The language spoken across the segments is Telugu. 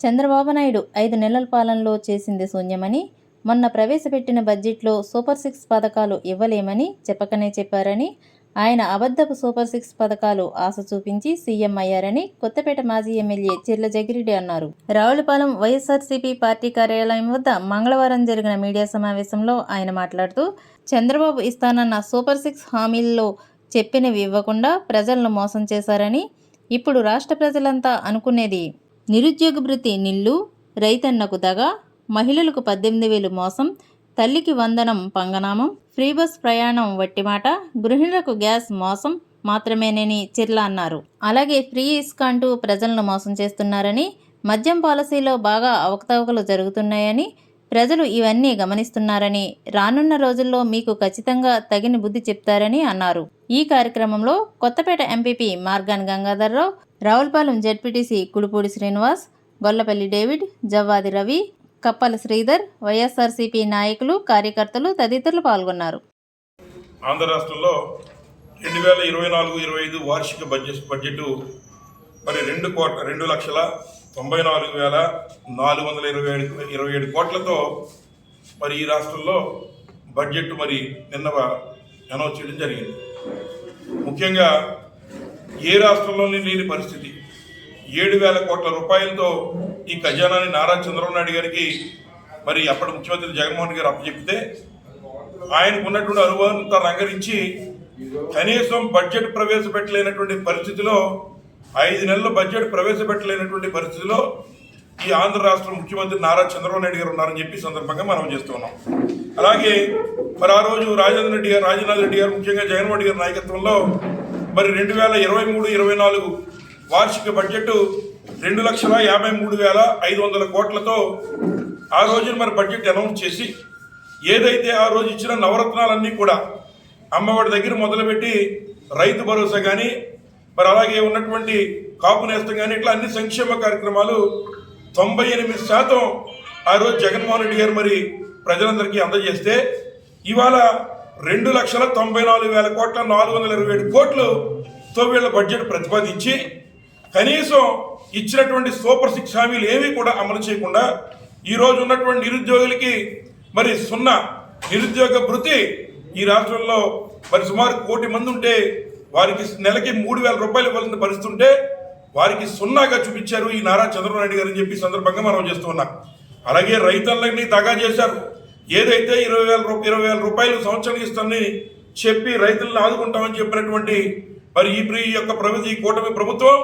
చంద్రబాబు నాయుడు ఐదు నెలల పాలనలో చేసింది శూన్యమని మొన్న ప్రవేశపెట్టిన బడ్జెట్లో సూపర్ సిక్స్ పథకాలు ఇవ్వలేమని చెప్పకనే చెప్పారని ఆయన అబద్ధపు సూపర్ సిక్స్ పథకాలు ఆశ చూపించి సీఎం అయ్యారని కొత్తపేట మాజీ ఎమ్మెల్యే చిర్ల జగిరెడ్డి అన్నారు. రావులపాలెం వైఎస్ఆర్సీపీ పార్టీ కార్యాలయం వద్ద మంగళవారం జరిగిన మీడియా సమావేశంలో ఆయన మాట్లాడుతూ చంద్రబాబు ఇస్తానన్న సూపర్ సిక్స్ హామీల్లో చెప్పినవి ఇవ్వకుండా ప్రజలను మోసం చేశారని ఇప్పుడు రాష్ట్ర ప్రజలంతా అనుకునేది నిరుద్యోగ భృతి నిల్లు రైతన్నకు దగ మహిళలకు పద్దెనిమిది వేలు మోసం తల్లికి వందనం పంగనామం ఫ్రీ బస్ ప్రయాణం వట్టిమాట గృహిణులకు గ్యాస్ మోసం మాత్రమేనని చిర్ల అన్నారు. అలాగే ఫ్రీ ఇసుక అంటూ ప్రజలను మోసం చేస్తున్నారని మద్యం పాలసీలో బాగా అవకతవకలు జరుగుతున్నాయని ప్రజలు ఇవన్నీ గమనిస్తున్నారని రానున్న రోజుల్లో మీకు ఖచ్చితంగా తగిన బుద్ధి చెప్తారని అన్నారు. ఈ కార్యక్రమంలో Kothapeta MPP Morgan Gangadhar Rao Ravulapalem ZPTC Kudupudi Srinivas Gollapalli David Javvadi Ravi కప్పల శ్రీధర్ వైఎస్ఆర్సీపీ నాయకులు కార్యకర్తలు తదితరులు పాల్గొన్నారు. ఆంధ్ర రాష్ట్రంలో రెండు వేల ఇరవై నాలుగు ఇరవై ఐదు వార్షిక బడ్జెట్ బడ్జెట్ మరి రెండు కోట్ల రెండు లక్షల తొంభై నాలుగు వేల నాలుగు వందల ఇరవై ఏడు ఇరవై ఏడు కోట్లతో మరి ఈ రాష్ట్రంలో బడ్జెట్ మరి నిన్న అనౌన్స్ చేయడం జరిగింది. ముఖ్యంగా ఏ రాష్ట్రంలోని లేని పరిస్థితి. ఏడు వేల కోట్ల రూపాయలతో ఈ ఖజానాని నారా చంద్రబాబు నాయుడు గారికి మరి అప్పటి ముఖ్యమంత్రి జగన్మోహన్ గారు అప్పచెప్తే ఆయనకు ఉన్నటువంటి అనుభవంతో రంగరించి కనీసం బడ్జెట్ ప్రవేశపెట్టలేనటువంటి పరిస్థితిలో ఐదు నెలల బడ్జెట్ ప్రవేశపెట్టలేనటువంటి పరిస్థితిలో ఈ ఆంధ్ర రాష్ట్ర ముఖ్యమంత్రి నారా చంద్రబాబు నాయుడు గారు ఉన్నారని చెప్పి సందర్భంగా మనం చేస్తున్నాం అలాగే మరి ఆ రోజు రాజేంద్ర రెడ్డి గారు రాజనాథ్ రెడ్డి గారు ముఖ్యంగా జగన్మోహన్ రెడ్డి గారి నాయకత్వంలో మరి రెండు వేల ఇరవై మూడు ఇరవై నాలుగు వార్షిక బడ్జెట్ రెండు లక్షల యాభై మూడు వేల ఐదు వందల కోట్లతో ఆ రోజున మరి బడ్జెట్ అనౌన్స్ చేసి ఏదైతే ఆ రోజు ఇచ్చిన నవరత్నాలన్నీ కూడా అమ్మఒడి దగ్గర మొదలుపెట్టి రైతు భరోసా కానీ మరి అలాగే ఉన్నటువంటి కాపు నేస్తం కానీ ఇట్లా అన్ని సంక్షేమ కార్యక్రమాలు తొంభై ఎనిమిది శాతం ఆ రోజు జగన్మోహన్ రెడ్డి గారు మరి ప్రజలందరికీ అందజేస్తే ఇవాళ రెండు లక్షల తొంభై నాలుగు వేల కోట్ల నాలుగు వందల ఇరవై ఏడు కోట్లు వీళ్ళ బడ్జెట్ ప్రతిపాదించి కనీసం ఇచ్చినటువంటి సూపర్ సిక్స్ హామీలు ఏమీ కూడా అమలు చేయకుండా ఈరోజు ఉన్నటువంటి నిరుద్యోగులకి మరి సున్నా నిరుద్యోగ భృతి ఈ రాష్ట్రంలో మరి సుమారు కోటి మంది ఉంటే వారికి నెలకి మూడు వేల రూపాయలు ఇవ్వాల్సిన పరిస్థితి ఉంటే వారికి సున్నాగా చూపించారు ఈ నారా చంద్రబాబు నాయుడు గారు అని చెప్పి సందర్భంగా మనం చేస్తూ ఉన్నాం. అలాగే రైతులని దగా చేశారు. ఏదైతే ఇరవై వేల రూప ఇరవై వేల రూపాయలు సంవత్సరానికి ఇస్తామని చెప్పి రైతులను ఆదుకుంటామని చెప్పినటువంటి మరి ఈ యొక్క ప్రభుత్వ ఈ కూటమి ప్రభుత్వం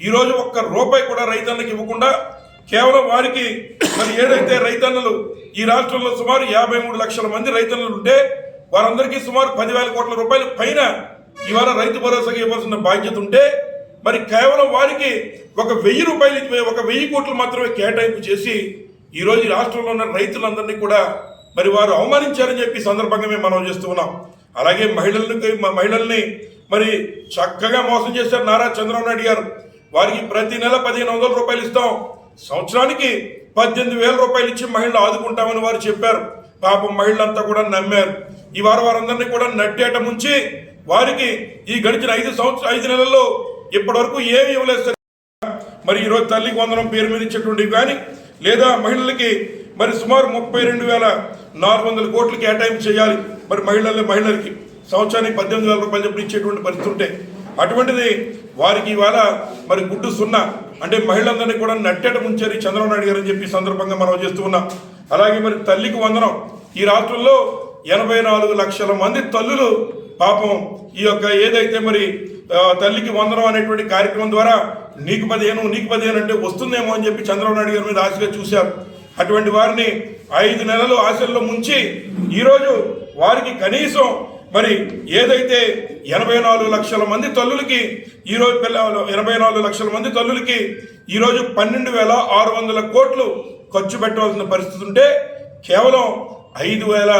ఈరోజు ఒక్క రూపాయి కూడా రైతన్నకి ఇవ్వకుండా కేవలం వారికి మరి ఏదైతే రైతన్నలు ఈ రాష్ట్రంలో సుమారు యాభై మూడు లక్షల మంది రైతన్నలు ఉంటే వారందరికీ సుమారు పదివేల కోట్ల రూపాయలు పైన ఇవాళ రైతు భరోసాకి ఇవ్వాల్సిన బాధ్యత ఉంటే మరి కేవలం వారికి ఒక వెయ్యి రూపాయలు ఒక వెయ్యి కోట్లు మాత్రమే కేటాయింపు చేసి ఈరోజు రాష్ట్రంలో ఉన్న రైతులందరినీ కూడా మరి వారు అవమానించారని చెప్పి సందర్భంగా మేము మనం చేస్తూ ఉన్నాం. అలాగే మహిళలకి మహిళల్ని మరి చక్కగా మోసం చేశారు నారా చంద్రబాబు నాయుడు గారు. వారికి ప్రతి నెల పదిహేను వందల రూపాయలు ఇస్తాం. సంవత్సరానికి పద్దెనిమిది వేల రూపాయలు ఇచ్చి మహిళలు ఆదుకుంటామని వారు చెప్పారు. పాపం మహిళలంతా కూడా నమ్మారు. ఈ వారు వారందరినీ కూడా నట్టేట ముంచి వారికి ఈ గడిచిన ఐదు సంవత్సరం ఐదు నెలల్లో ఇప్పటి వరకు ఏమి ఇవ్వలేదు మరి ఈరోజు తల్లికి వందనం పేరు మీద ఇచ్చేటువంటివి కానీ లేదా మహిళలకి మరి సుమారు ముప్పై రెండు వేల నాలుగు వందల కోట్లు కేటాయింపు చేయాలి. మరి మహిళల మహిళలకి సంవత్సరానికి పద్దెనిమిది వేల రూపాయలు చెప్పి ఇచ్చేటువంటి పరిస్థితి ఉంటే అటువంటిది వారికి ఇవాళ మరి గుడ్డు సున్నా అంటే మహిళలందరినీ కూడా నట్టేట ముంచారు చంద్రబాబు నాయుడు గారు అని చెప్పి సందర్భంగా మనం చేస్తూ ఉన్నాం. అలాగే మరి తల్లికి వందనం ఈ రాష్ట్రంలో ఎనభై నాలుగు లక్షల మంది తల్లులు పాపం ఈ యొక్క ఏదైతే మరి తల్లికి వందనం అనేటువంటి కార్యక్రమం ద్వారా నీకు పదిహేను నీకు పదిహేను అంటే వస్తుందేమో అని చెప్పి చంద్రబాబు నాయుడు గారి మీద ఆశగా చూశారు. అటువంటి వారిని ఐదు నెలలు ఆశల్లో ముంచి ఈరోజు వారికి కనీసం మరి ఏదైతే ఎనభై నాలుగు లక్షల మంది తల్లులకి ఈరోజు పిల్ల ఎనభై నాలుగు లక్షల మంది తల్లులకి ఈరోజు పన్నెండు వేల ఆరు వందల కోట్లు ఖర్చు పెట్టవలసిన పరిస్థితి ఉంటే కేవలం ఐదు వేల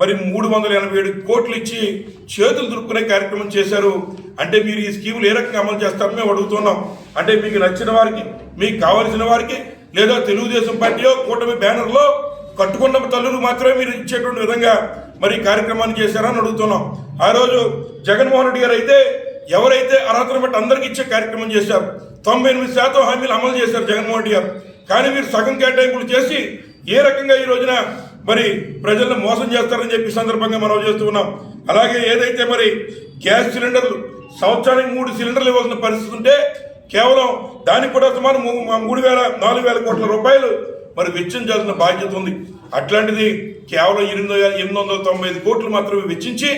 మరి మూడు వందల ఎనభై ఏడు కోట్లు ఇచ్చి చేతులు దురుక్కునే కార్యక్రమం చేశారు. అంటే మీరు ఈ స్కీములు ఏ రకంగా అమలు చేస్తారో మేము అడుగుతున్నాం. అంటే మీకు నచ్చిన వారికి మీకు కావలసిన వారికి లేదా తెలుగుదేశం పార్టీయో కూటమి బ్యానర్లో కట్టుకున్న తల్లులు మాత్రమే మీరు ఇచ్చేటువంటి విధంగా మరి కార్యక్రమాన్ని చేశారని అడుగుతున్నాం. ఆ రోజు జగన్మోహన్ రెడ్డి గారు అయితే ఎవరైతే అర్హతను బట్టి అందరికి ఇచ్చే కార్యక్రమం చేశారు తొంభై ఎనిమిది శాతం హామీలు అమలు చేశారు జగన్మోహన్ రెడ్డి గారు. కానీ మీరు సగం కేటాయింపులు చేసి ఏ రకంగా ఈ రోజున మరి ప్రజలను మోసం చేస్తారని చెప్పి సందర్భంగా మనం చేస్తూ ఉన్నాం. అలాగే ఏదైతే మరి గ్యాస్ సిలిండర్లు సంవత్సరానికి మూడు సిలిండర్లు ఇవ్వాల్సిన పరిస్థితి ఉంటే కేవలం దానికి కూడా సుమారు మూడు వేల నాలుగు వేల కోట్ల రూపాయలు మరి వెచ్చించాల్సిన బాధ్యత ఉంది. అట్లాంటిది కేవలం ఎనిమిది వేల ఎనిమిది వందల తొంభై ఐదు కోట్లు మాత్రమే వెచ్చించి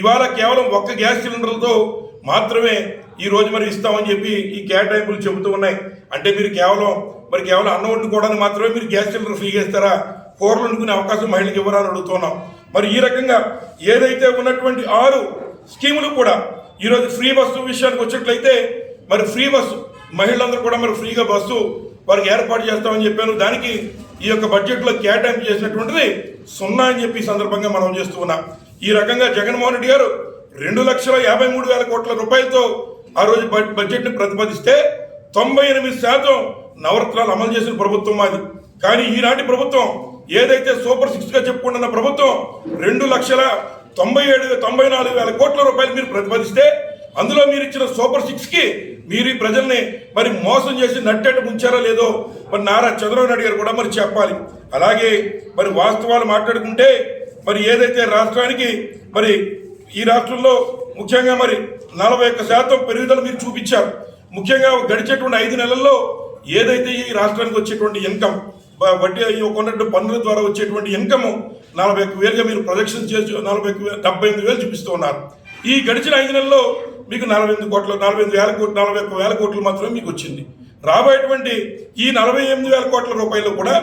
ఇవాళ కేవలం ఒక్క గ్యాస్ సిలిండర్లతో మాత్రమే ఈ రోజు మరి ఇస్తామని చెప్పి ఈ కేటాయింపులు చెబుతూ ఉన్నాయి. అంటే మీరు కేవలం మరి కేవలం అన్నం వండుకోవడానికి మాత్రమే మీరు గ్యాస్ సిలిండర్ ఫ్రీగా ఇస్తారా కూరలు వండుకునే అవకాశం మహిళలకు ఇవ్వరని అడుగుతున్నాం. మరి ఈ రకంగా ఏదైతే ఉన్నటువంటి ఆరు స్కీములు కూడా ఈరోజు ఫ్రీ బస్సు విషయానికి వచ్చినట్లయితే మరి ఫ్రీ బస్సు మహిళలందరూ కూడా మరి ఫ్రీగా బస్సు వారికి ఏర్పాటు చేస్తామని చెప్పాను. దానికి ఈ యొక్క బడ్జెట్లో కేటాయింపు చేసినటువంటిది సున్నా అని చెప్పి సందర్భంగా మనం చేస్తూ ఉన్నాం. ఈ రకంగా జగన్మోహన్ రెడ్డి గారు రెండు లక్షల యాభై మూడు వేల కోట్ల రూపాయలతో ఆ రోజు బడ్జెట్ని ప్రతిపాదిస్తే తొంభై ఎనిమిది శాతం నవరత్నాలు అమలు చేసిన ప్రభుత్వం మాది. కానీ ఈనాటి ప్రభుత్వం ఏదైతే సూపర్ సిక్స్గా చెప్పుకుంటున్న ప్రభుత్వం రెండు లక్షల తొంభై ఏడు తొంభై నాలుగు వేల కోట్ల రూపాయలు మీరు ప్రతిపాదిస్తే అందులో మీరు ఇచ్చిన సూపర్ సిక్స్కి మీరు ఈ ప్రజల్ని మరి మోసం చేసి నట్టేట ముంచారా లేదో మరి నారా చంద్రబాబు నాయుడు గారు కూడా మరి చెప్పాలి. అలాగే మరి వాస్తవాలు మాట్లాడుకుంటే మరి ఏదైతే రాష్ట్రానికి మరి ఈ రాష్ట్రంలో ముఖ్యంగా మరి నలభై ఒక్క శాతం పెరుగుదల మీరు చూపించారు. ముఖ్యంగా గడిచేటువంటి ఐదు నెలల్లో ఏదైతే ఈ రాష్ట్రానికి వచ్చేటువంటి ఇన్కమ్ వడ్డీ కొన్నట్టు పన్నుల ద్వారా వచ్చేటువంటి ఇన్కమ్ నలభై ఒక్క వేలుగా మీరు ప్రొజెక్షన్ చేసి నలభై ఒక్క వేలు డెబ్బై ఎనిమిది వేలు చూపిస్తూ ఉన్నారు. ఈ గడిచిన ఐదు నెలల్లో మీకు నలభై ఎనిమిది కోట్ల నలభై ఎనిమిది వేల కోట్లు నలభై ఒక్క వేల కోట్లు మాత్రమే మీకు వచ్చింది. రాబోయేటువంటి ఈ నలభై ఎనిమిది వేల కోట్ల రూపాయలు కూడా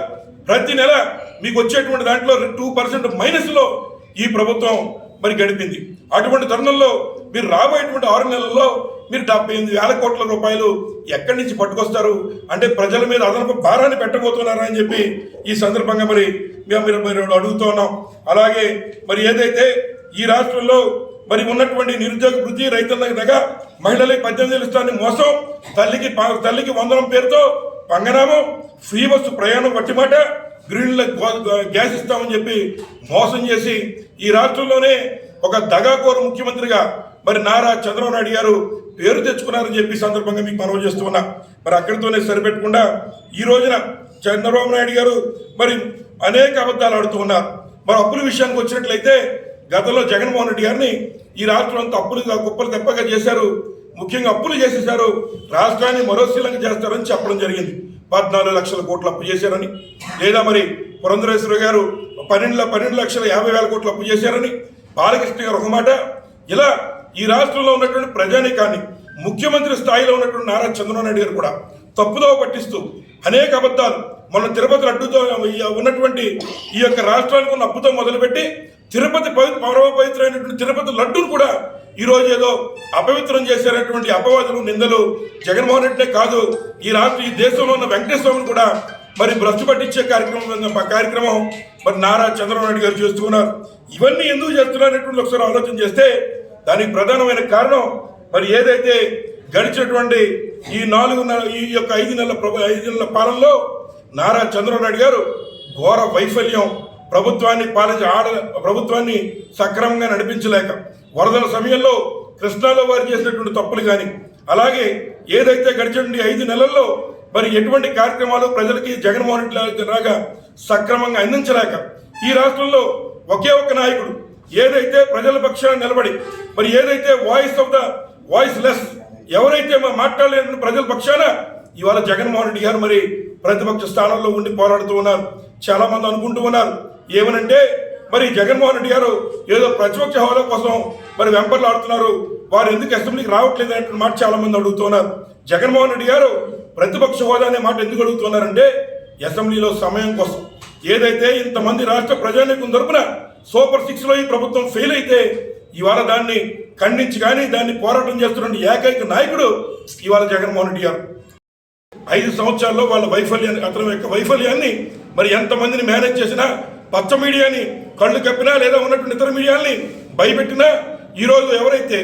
ప్రతి నెల మీకు వచ్చేటువంటి దాంట్లో టూ పర్సెంట్ మైనస్లో ఈ ప్రభుత్వం మరి గడిపింది. అటువంటి తరుణంలో మీరు రాబోయేటువంటి ఆరు నెలల్లో మీరు డెబ్బై ఎనిమిది వేల కోట్ల రూపాయలు ఎక్కడి నుంచి పట్టుకొస్తారు? అంటే ప్రజల మీద అదనపు భారాన్ని పెట్టబోతున్నారా అని చెప్పి ఈ సందర్భంగా మరి మేము మీరు మీరు అడుగుతూ ఉన్నాం. అలాగే మరి ఏదైతే ఈ రాష్ట్రంలో మరి ఉన్నటువంటి నిరుద్యోగ వృద్ధి రైతుల దగ్గర మహిళలకి పద్దెనిమిది వేలు ఇస్తాన్ని మోసం తల్లికి తల్లికి వందనం పేరుతో పంగనామం ఫ్రీ బస్సు ప్రయాణం వట్టి మాట గ్రీన్ల గ్యాస్ ఇస్తామని చెప్పి మోసం చేసి ఈ రాష్ట్రంలోనే ఒక దగాకోరు ముఖ్యమంత్రిగా మరి నారా చంద్రబాబు నాయుడు గారు పేరు తెచ్చుకున్నారని చెప్పి సందర్భంగా మీకు మనవి చేస్తూ ఉన్నా. మరి అక్కడితోనే సరిపెట్టకుండా ఈ రోజున చంద్రబాబు నాయుడు గారు మరి అనేక అబద్ధాలు ఆడుతూ ఉన్నారు. మరి అప్పుల విషయానికి వచ్చినట్లయితే గతంలో జగన్మోహన్ రెడ్డి గారిని ఈ రాష్ట్రం అంతా అప్పులుగా కుప్పలు తెప్పగా చేశారు. ముఖ్యంగా అప్పులు చేసేశారు. రాష్ట్రాన్ని మరో చేస్తారని చెప్పడం జరిగింది. పద్నాలుగు లక్షల కోట్లు అప్పు చేశారని లేదా మరి పురంధరేశ్వర గారు పన్నెండు పన్నెండు లక్షల యాభై వేల కోట్లు అప్పు చేశారని బాలకృష్ణ గారు ఒక మాట ఇలా ఈ రాష్ట్రంలో ఉన్నటువంటి ప్రజానీకాన్ని ముఖ్యమంత్రి స్థాయిలో ఉన్నటువంటి నారా చంద్రబాబు నాయుడు గారు కూడా తప్పుదోవ పట్టిస్తూ అనేక అబద్ధాలు మన తిరుపతి లడ్డుతో ఉన్నటువంటి ఈ యొక్క రాష్ట్రానికి ఉన్న అప్పుతో మొదలుపెట్టి తిరుపతి పవిత్ర పరమ పవిత్రమైనటువంటి తిరుపతి లడ్డూను కూడా ఈ రోజు ఏదో అపవిత్రం చేసేటటువంటి అపవాదులు నిందలు జగన్మోహన్ రెడ్డినే కాదు ఈ రాష్ట్ర ఈ దేశంలో ఉన్న వెంకటేశ్వరని కూడా మరి భ్రష్టు పట్టించే కార్యక్రమం కార్యక్రమం మరి నారా చంద్రబాబు నాయుడు గారు చేస్తూ ఉన్నారు. ఇవన్నీ ఎందుకు చేస్తున్నారనేటువంటి ఒకసారి ఆలోచన చేస్తే దానికి ప్రధానమైన కారణం మరి ఏదైతే గడిచినటువంటి ఈ నాలుగు నెల- ఈ యొక్క ఐదు నెలల ప్రభు ఐదు నెలల పాలనలో నారా చంద్రబాబు నాయుడు గారు ఘోర వైఫల్యం ప్రభుత్వాన్ని పాలించి ఆడ ప్రభుత్వాన్ని సక్రమంగా నడిపించలేక వరదల సమయంలో కృష్ణాలో వారు చేసినటువంటి తప్పులు కానీ అలాగే ఏదైతే గడిచినటువంటి ఐదు నెలల్లో మరి ఎటువంటి కార్యక్రమాలు ప్రజలకి జగన్మోహన్ రెడ్డి రాగా సక్రమంగా అందించలేక ఈ రాష్ట్రంలో ఒకే ఒక నాయకుడు ఏదైతే ప్రజల పక్షాన నిలబడి మరి ఏదైతే voice of the voiceless ఎవరైతే మా మాట్లాడలేని ప్రజల పక్షాన ఇవాళ జగన్మోహన్ రెడ్డి గారు మరి ప్రతిపక్ష స్థానంలో ఉండి పోరాడుతూ ఉన్నారు. చాలా మంది అనుకుంటూ ఉన్నారు. ఏమనంటే మరి జగన్మోహన్ రెడ్డి గారు ఏదో ప్రతిపక్ష హోదా కోసం మరి వెంపర్లాడుతున్నారు వారు ఎందుకు అసెంబ్లీకి రావట్లేదు అనేటువంటి మాట చాలా మంది అడుగుతున్నారు జగన్మోహన్ రెడ్డి గారు ప్రతిపక్ష హోదా అనే మాట ఎందుకు అడుగుతున్నారంటే అసెంబ్లీలో సమయం కోసం. ఏదైతే ఇంతమంది రాష్ట్ర ప్రజానీకం తరపున సూపర్ సిక్స్లో ఈ ప్రభుత్వం ఫెయిల్ అయితే ఇవాళ దాన్ని ఖండించి కానీ దాన్ని పోరాటం చేస్తున్న ఏకైక నాయకుడు ఇవాళ జగన్మోహన్ రెడ్డి గారు. ఐదు సంవత్సరాల్లో వాళ్ళ వైఫల్యాన్ని అతని యొక్క వైఫల్యాన్ని మరి ఎంతమందిని మేనేజ్ చేసినా పచ్చ మీడియాని కళ్ళు కప్పినా లేదా ఉన్నటువంటి ఇతర మీడియాల్ని భయపెట్టినా ఈరోజు ఎవరైతే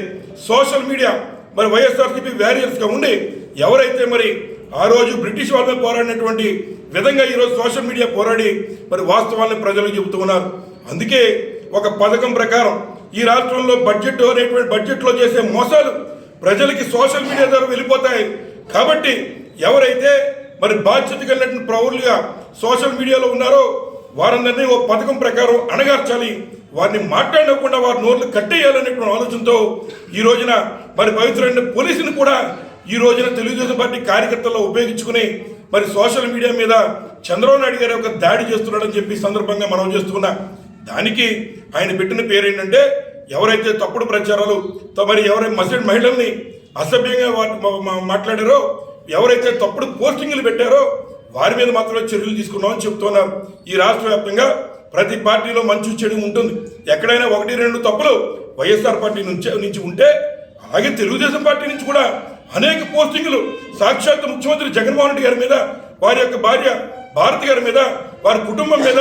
సోషల్ మీడియా మరి వైఎస్ఆర్సీపీ వ్యారియర్స్గా ఉండి ఎవరైతే మరి ఆ రోజు బ్రిటిష్ వాళ్ళ పోరాడినటువంటి విధంగా ఈరోజు సోషల్ మీడియా పోరాడి మరి వాస్తవాలను ప్రజలకు చెబుతూ ఉన్నారు. అందుకే ఒక పథకం ప్రకారం ఈ రాష్ట్రంలో బడ్జెట్ అనేటువంటి బడ్జెట్లో చేసే మోసాలు ప్రజలకి సోషల్ మీడియా ద్వారా వెళ్ళిపోతాయి. కాబట్టి ఎవరైతే మరి బాధ్యత కలిగినటువంటి ప్రౌరులుగా సోషల్ మీడియాలో ఉన్నారో వారందరినీ ఓ పథకం ప్రకారం అణగార్చాలి. వారిని మాట్లాడకుండా వారి నోర్లు కట్టేయాలనేటువంటి ఆలోచనతో ఈ రోజున మరి పవిత్రమైన పోలీసుని కూడా ఈ రోజున తెలుగుదేశం పార్టీ కార్యకర్తల్లో ఉపయోగించుకుని మరి సోషల్ మీడియా మీద చంద్రబాబు నాయుడు గారి ఒక దాడి చేస్తున్నాడని చెప్పి సందర్భంగా మనం చేస్తున్నా దానికి ఆయన పెట్టిన పేరు ఏంటంటే ఎవరైతే తప్పుడు ప్రచారాలు త- మరి ఎవరైతే మసీద్ మహిళల్ని అసభ్యంగా మాట్లాడారో ఎవరైతే తప్పుడు పోస్టింగ్లు పెట్టారో వారి మీద మాత్రమే చర్యలు తీసుకున్నామని చెప్తున్నారు ఈ రాష్ట్ర వ్యాప్తంగా ప్రతి పార్టీలో మంచి చెడు ఉంటుంది. ఎక్కడైనా ఒకటి రెండు తప్పులు వైఎస్ఆర్ పార్టీ నుంచి నుంచి ఉంటే అలాగే తెలుగుదేశం పార్టీ నుంచి కూడా అనేక పోస్టింగ్లు సాక్షాత్ ముఖ్యమంత్రి జగన్మోహన్ రెడ్డి గారి మీద వారి యొక్క భార్య భారతి గారి మీద వారి కుటుంబం మీద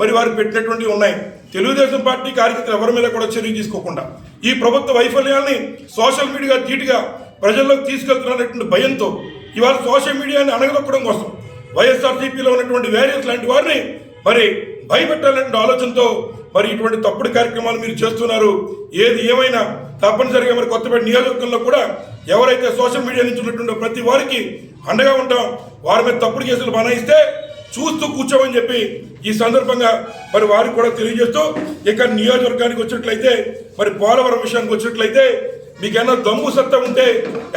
మరి వారు పెట్టినటువంటివి ఉన్నాయి. తెలుగుదేశం పార్టీ కార్యకర్తలు ఎవరి మీద కూడా చర్య తీసుకోకుండా ఈ ప్రభుత్వ వైఫల్యాన్ని సోషల్ మీడియా ధీటుగా ప్రజల్లోకి తీసుకెళ్తున్నటువంటి భయంతో ఇవాళ సోషల్ మీడియాని అణగదొక్కడం కోసం వైఎస్ఆర్సీపీలో ఉన్నటువంటి వేరియస్ లాంటి వారిని మరి భయపెట్టాలనే ఆలోచనతో మరి ఇటువంటి తప్పుడు కార్యక్రమాలు మీరు చేస్తున్నారు. ఏది ఏమైనా తప్పనిసరిగా మరి కొత్తపేట నియోజకవర్గంలో కూడా ఎవరైతే సోషల్ మీడియా నుంచి ఉన్నటువంటి ప్రతి వారికి అండగా ఉంటాం వారి మీద తప్పుడు కేసులు బనాయిస్తే చూస్తూ కూర్చోమని చెప్పి ఈ సందర్భంగా మరి వారికి కూడా తెలియజేస్తూ ఇక నియోజకవర్గానికి వచ్చినట్లయితే మరి పోలవరం విషయానికి వచ్చినట్లయితే మీకేమన్నా దమ్ము సత్తా ఉంటే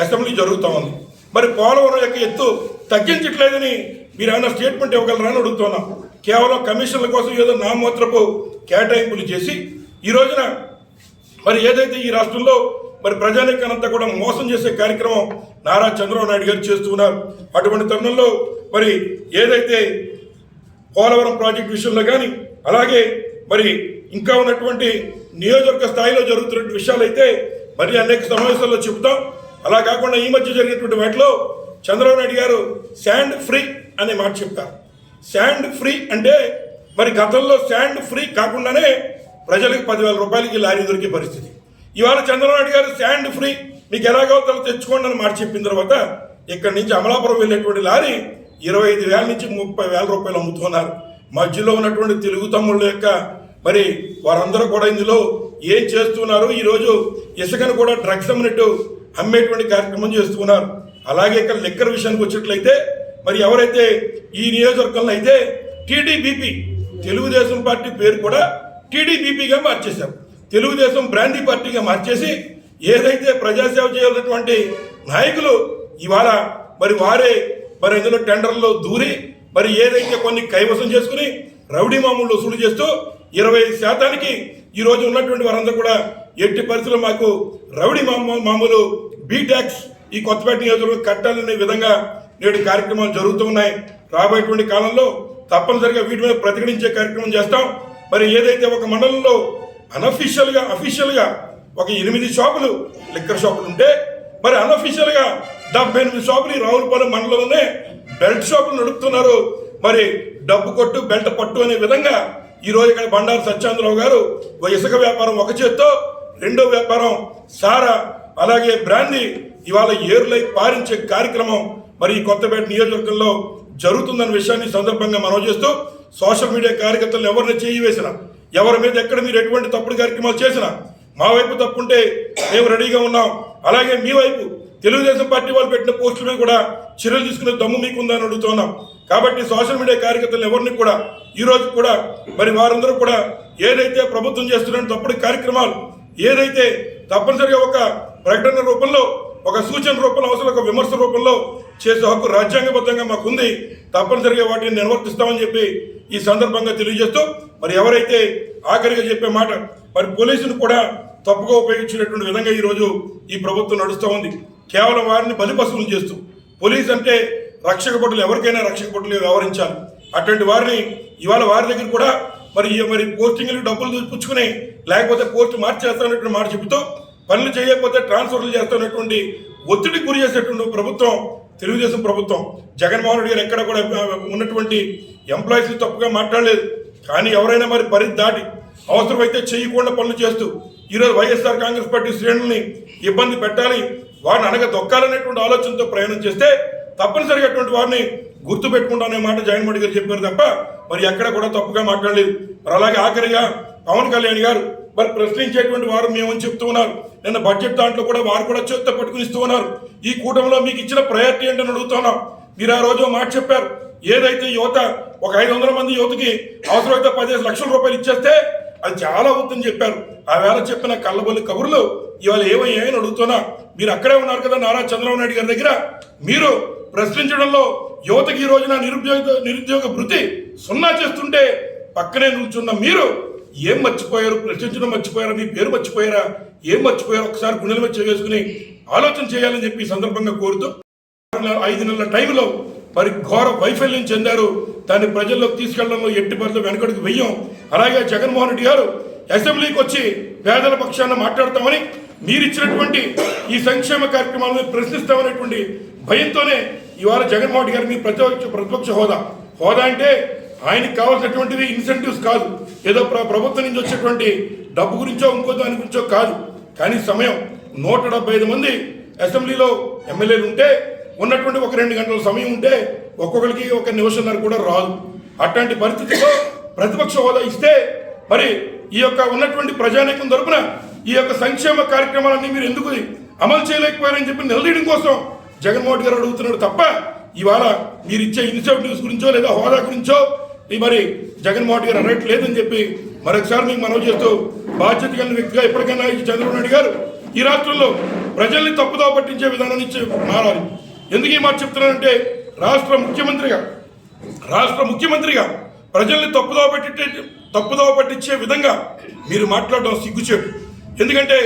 అసెంబ్లీ జరుగుతూ ఉంది. మరి పోలవరం యొక్క ఎత్తు తగ్గించట్లేదని మీరు ఏమైనా స్టేట్మెంట్ ఇవ్వగలరా అని అడుగుతున్నాం. కేవలం కమిషన్ల కోసం ఏదో నామమాత్రపు కేటాయింపులు చేసి ఈ రోజున మరి ఏదైతే ఈ రాష్ట్రంలో మరి ప్రజానీకానంతా కూడా మోసం చేసే కార్యక్రమం నారా చంద్రబాబు నాయుడు గారు చేస్తున్నారు అటువంటి తరుణంలో మరి ఏదైతే పోలవరం ప్రాజెక్ట్ విషయంలో కానీ అలాగే మరి ఇంకా ఉన్నటువంటి నియోజకవర్గ స్థాయిలో జరుగుతున్న విషయాలైతే మరి అనేక సమావేశాల్లో చెబుతాం. అలా కాకుండా ఈ మధ్య జరిగినటువంటి వాటిలో చంద్రబాబు నాయుడు గారు శాండ్ ఫ్రీ అనే మాట చెప్తారు. శాండ్ ఫ్రీ అంటే మరి గతంలో శాండ్ ఫ్రీ కాకుండానే ప్రజలకు పదివేల రూపాయలకి లారీ దొరికే పరిస్థితి. ఇవాళ చంద్రబాబు నాయుడు గారు శాండ్ ఫ్రీ మీకు ఎలాగో తల తెచ్చుకోండి అని మాట చెప్పిన తర్వాత ఇక్కడి నుంచి అమలాపురం వెళ్ళేటువంటి లారీ ఇరవై ఐదు వేల నుంచి ముప్పై వేల రూపాయలు అమ్ముతున్నారు. మధ్యలో ఉన్నటువంటి తెలుగు తమ్ముళ్ళ యొక్క మరి వారందరూ కూడా ఇందులో ఏం చేస్తున్నారు? ఈరోజు ఇసుకను కూడా డ్రగ్స్ అమ్మినట్టు అమ్మేటువంటి కార్యక్రమం చేస్తున్నారు. అలాగే ఇక్కడ లిక్కర్ విషయానికి వచ్చినట్లయితే మరి ఎవరైతే ఈ నియోజకవర్గంలో అయితే టీడీబీపీ తెలుగుదేశం పార్టీ పేరు కూడా టీడీబీపీగా మార్చేశారు. తెలుగుదేశం బ్రాండీ పార్టీగా మార్చేసి ఏదైతే ప్రజాసేవ చేయాలన్నటువంటి నాయకులు ఇవాళ మరి వారే మరి ఇందులో టెండర్లో దూరి మరి ఏదైతే కొన్ని కైవసం చేసుకుని రౌడీ మామూలు వసూలు చేస్తూ ఇరవై శాతానికి ఈరోజు ఉన్నటువంటి వారందరూ కూడా ఎట్టి పరిస్థితుల్లో మాకు రౌడీ మామూలు మామూలు బీ ట్యాక్స్ ఈ కొత్తపేట నియోజకవర్గం కట్టాలనే విధంగా నేడు కార్యక్రమాలు జరుగుతూ ఉన్నాయి. రాబోయేటువంటి కాలంలో తప్పనిసరిగా వీటి మీద ప్రతిఘటించే కార్యక్రమం చేస్తాం. మరి ఏదైతే ఒక మండలంలో అనఫీషియల్ అఫీషియల్గా ఒక ఎనిమిది షాపులు లిక్కర్ షాపులు ఉంటే మరి అనఫీషియల్గా డెబ్బై ఎనిమిది షాపులు ఈ రావులపాలెం మండలంలోనే బెల్ట్ షాపులు నడుపుతున్నారు. మరి డబ్బు కొట్టు బెల్ట్ పట్టు అనే విధంగా ఈ రోజు ఇక్కడ బండారు సత్యాంధ్రరావు గారు ఒక ఇసుక వ్యాపారం ఒక చేత్తో రెండో వ్యాపారం సారా అలాగే బ్రాందీ ఇవాళ ఏరులై పారించే కార్యక్రమం మరి ఈ కొత్తపేట నియోజకవర్గంలో జరుగుతుందన్న విషయాన్ని సందర్భంగా మనం చేస్తూ సోషల్ మీడియా కార్యకర్తలు ఎవరిని చేయి వేసినా ఎవరి మీద ఎక్కడ మీరు ఎటువంటి తప్పుడు కార్యక్రమాలు చేసినా మా వైపు తప్పుంటే మేము రెడీగా ఉన్నాం. అలాగే మీ వైపు తెలుగుదేశం పార్టీ వాళ్ళు పెట్టిన పోస్టులు కూడా చర్యలు తీసుకునే దమ్ము మీకుందని అడుగుతున్నాం. కాబట్టి సోషల్ మీడియా కార్యకర్తలు ఎవరిని కూడా ఈ రోజు కూడా మరి వారందరూ కూడా ఏదైతే ప్రభుత్వం చేస్తున్న తప్పుడు కార్యక్రమాలు ఏదైతే తప్పనిసరిగా ఒక ప్రకటన రూపంలో ఒక సూచన రూపంలో అవసరం ఒక విమర్శ రూపంలో చేసే హక్కు రాజ్యాంగబద్ధంగా మాకుంది. తప్పనిసరిగా వాటిని నిర్వర్తిస్తామని చెప్పి ఈ సందర్భంగా తెలియజేస్తూ మరి ఎవరైతే ఆఖరిగా చెప్పే మాట మరి పోలీసులు కూడా తప్పుగా ఉపయోగించినటువంటి విధంగా ఈరోజు ఈ ప్రభుత్వం నడుస్తూ ఉంది. కేవలం వారిని బలిపశువులు చేస్తూ పోలీస్ అంటే రక్షక భటులు ఎవరికైనా రక్షక భటులు వ్యవహరించాలి. అటువంటి వారిని ఇవాళ వారి దగ్గర కూడా మరి మరి పోస్టింగ్లు డబ్బులు పుచ్చుకుని లేకపోతే పోస్ట్ మార్చేస్తానటువంటి మాట చెబుతూ పనులు చేయకపోతే ట్రాన్స్ఫర్లు చేస్తున్నటువంటి ఒత్తిడి గురి చేసేటువంటి ప్రభుత్వం తెలుగుదేశం ప్రభుత్వం. జగన్మోహన్ రెడ్డి గారు ఎక్కడ కూడా ఉన్నటువంటి ఎంప్లాయీస్ తప్పుగా మాట్లాడలేదు. కానీ ఎవరైనా మరి పరిధి దాటి అవసరమైతే చేయకుండా పనులు చేస్తూ ఈరోజు వైఎస్ఆర్ కాంగ్రెస్ పార్టీ శ్రేణుల్ని ఇబ్బంది పెట్టాలి వారిని అనగ దొక్కాలనేటువంటి ఆలోచనతో ప్రయాణం చేస్తే తప్పనిసరిగా అటువంటి వారిని గుర్తు పెట్టుకుంటానే మాట జగన్మోహన్ రెడ్డి గారు చెప్పారు తప్ప మరి ఎక్కడ కూడా తప్పుగా మాట్లాడలేదు. మరి అలాగే ఆఖరిగా పవన్ కళ్యాణ్ గారు మరి ప్రశ్నించేటువంటి వారు మేమని చెప్తూ ఉన్నారు. నిన్న బడ్జెట్ దాంట్లో కూడా వారు కూడా చేత పట్టుకుని ఇస్తూ ఉన్నారు. ఈ కూటమిలో మీకు ఇచ్చిన ప్రయారిటీ ఏంటని అడుగుతున్నాం మీరు ఆ రోజు మాట చెప్పారు. ఏదైతే యువత ఒక ఐదు వందల మంది యువతకి అవసరమైతే పదిహేను లక్షల రూపాయలు ఇచ్చేస్తే అది చాలా అవుతుందని చెప్పారు. ఆ వేళ చెప్పిన కళ్ళబొల్లి కబుర్లు ఇవాళ ఏమయ్యాయని అడుగుతున్నా మీరు అక్కడే ఉన్నారు కదా నారా చంద్రబాబు నాయుడు గారి దగ్గర? మీరు ప్రశ్నించడంలో యువతకి ఈ రోజున నిరుద్యోగ నిరుద్యోగ భృతి సున్నా చేస్తుంటే పక్కనే నిల్చున్న మీరు ఏం మర్చిపోయారు? ప్రశ్నించడం మర్చిపోయారా? మీ పేరు మర్చిపోయారా? ఏం మర్చిపోయారు? ఒకసారి గుండెల మీద చేసుకుని ఆలోచన చేయాలని చెప్పి సందర్భంగా కోరుతూ ఐదు నెలల టైంలో మరి ఘోర వైఫల్యం చెందారు దాన్ని ప్రజల్లోకి తీసుకెళ్ళడంలో ఎట్టి పరిస్థితుల్లో వెనకడుగు వెయ్యం. అలాగే జగన్మోహన్ రెడ్డి గారు అసెంబ్లీకి వచ్చి పేదల పక్షాన మాట్లాడతామని మీరిచ్చినటువంటి ఈ సంక్షేమ కార్యక్రమాలను ప్రశ్నిస్తామనేటువంటి భయంతోనే ఇవాళ జగన్మోహన్ రెడ్డి గారు మీ ప్రతిపక్ష ప్రతిపక్ష హోదా. హోదా అంటే ఆయనకి కావాల్సినటువంటిది ఇన్సెంటివ్స్ కాదు. ఏదో ప్రభుత్వం నుంచి వచ్చేటువంటి డబ్బు గురించో ఇంకో దాని గురించో కాదు. కానీ సమయం. నూట ఐదు మంది అసెంబ్లీలో ఎమ్మెల్యేలు ఉంటే ఉన్నటువంటి ఒక రెండు గంటల సమయం ఉంటే ఒక్కొక్కరికి ఒక నిమిషంన్నర కూడా రాదు. అట్లాంటి పరిస్థితిలో ప్రతిపక్ష హోదా ఇస్తే మరి ఈ యొక్క ఉన్నటువంటి ప్రజానీకం తరపున ఈ యొక్క సంక్షేమ కార్యక్రమాలన్నీ మీరు ఎందుకు అమలు చేయలేకపోయారని చెప్పి నిలదీయడం కోసం జగన్మోహన్ గారు అడుగుతున్నాడు తప్ప ఇవాళ మీరు ఇచ్చే ఇన్సెంటివ్స్ గురించో లేదా హోదా గురించో ఈ మరి జగన్మోహన్ గారు అనట్లేదని చెప్పి మరొకసారి మీకు మనవి చేస్తూ బాధ్యత కలిగిన వ్యక్తిగా ఎప్పటికైనా చంద్రబాబు నాయుడు గారు ఈ రాష్ట్రంలో ప్రజల్ని తప్పుదో పట్టించే విధానం నుంచి మారాలి. ఎందుకు ఈ మాట చెప్తున్నానంటే రాష్ట్ర ముఖ్యమంత్రిగా రాష్ట్ర ముఖ్యమంత్రిగా ప్రజల్ని తప్పుదోవ పట్టించే తప్పుదోవ పట్టించే విధంగా మీరు మాట్లాడడం సిగ్గుచేటు. ఎందుకంటే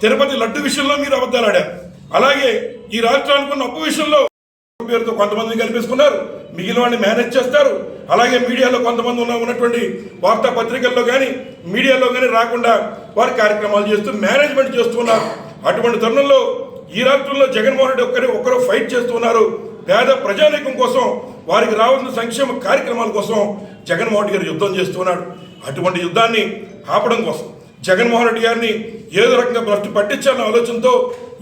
తిరుపతి లడ్డు విషయంలో మీరు అబద్ధాలు ఆడారు. అలాగే ఈ రాష్ట్రానికి ఉన్న అప్పు విషయంలో పేరుతో కొంతమందిని కనిపిస్తున్నారు మిగిలిన వాడిని మేనేజ్ చేస్తారు. అలాగే మీడియాలో కొంతమంది ఉన్న ఉన్నటువంటి వార్తా పత్రికల్లో కానీ మీడియాలో కానీ రాకుండా వారి కార్యక్రమాలు చేస్తూ మేనేజ్మెంట్ చేస్తున్నారు అటువంటి తరుణంలో ఈ రాష్ట్రంలో జగన్మోహన్ రెడ్డి ఒక్కరి ఒక్కరు ఫైట్ చేస్తున్నారు పేద ప్రజానీకం కోసం వారికి రావాల్సిన సంక్షేమ కార్యక్రమాల కోసం జగన్మోహన్ రెడ్డి గారు యుద్ధం చేస్తున్నాడు అటువంటి యుద్ధాన్ని ఆపడం కోసం జగన్మోహన్ రెడ్డి గారిని ఏదో రకంగా భ్రష్టు పట్టించాలన్న ఆలోచనతో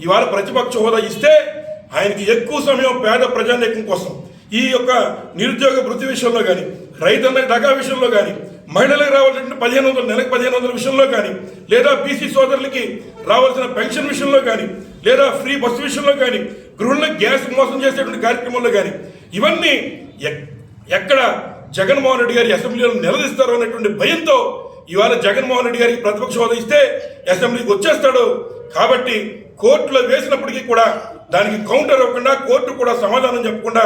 ఇవాళ ప్రతిపక్ష హోదా ఇస్తే ఆయనకి ఎక్కువ సమయం పేద ప్రజానీకం కోసం ఈ యొక్క నిరుద్యోగ వృత్తి విషయంలో కానీ రైతన్న డగా విషయంలో కానీ మహిళలకు రావాల్సిన పదిహేను వందల నెలకు పదిహేను వందల విషయంలో కానీ లేదా బీసీ సోదరులకి రావాల్సిన పెన్షన్ విషయంలో కానీ లేదా ఫ్రీ బస్సు విషయంలో కానీ గృహంలో గ్యాస్ మోసం చేసేటువంటి కార్యక్రమంలో కానీ ఇవన్నీ ఎక్కడ జగన్మోహన్ రెడ్డి గారి అసెంబ్లీలో నిలదీస్తారు అనేటువంటి భయంతో ఇవాళ జగన్మోహన్ రెడ్డి గారికి ప్రతిపక్ష హోదా ఇస్తే అసెంబ్లీకి వచ్చేస్తాడు. కాబట్టి కోర్టులో వేసినప్పటికీ కూడా దానికి కౌంటర్ ఇవ్వకుండా కోర్టు కూడా సమాధానం చెప్పకుండా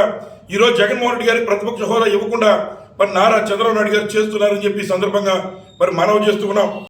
ఈరోజు జగన్మోహన్ రెడ్డి గారికి ప్రతిపక్ష హోదా ఇవ్వకుండా మరి నారా చంద్రబాబు నాయుడు గారు చేస్తున్నారని చెప్పి సందర్భంగా మరి మనవి చేస్తూ ఉన్నాం.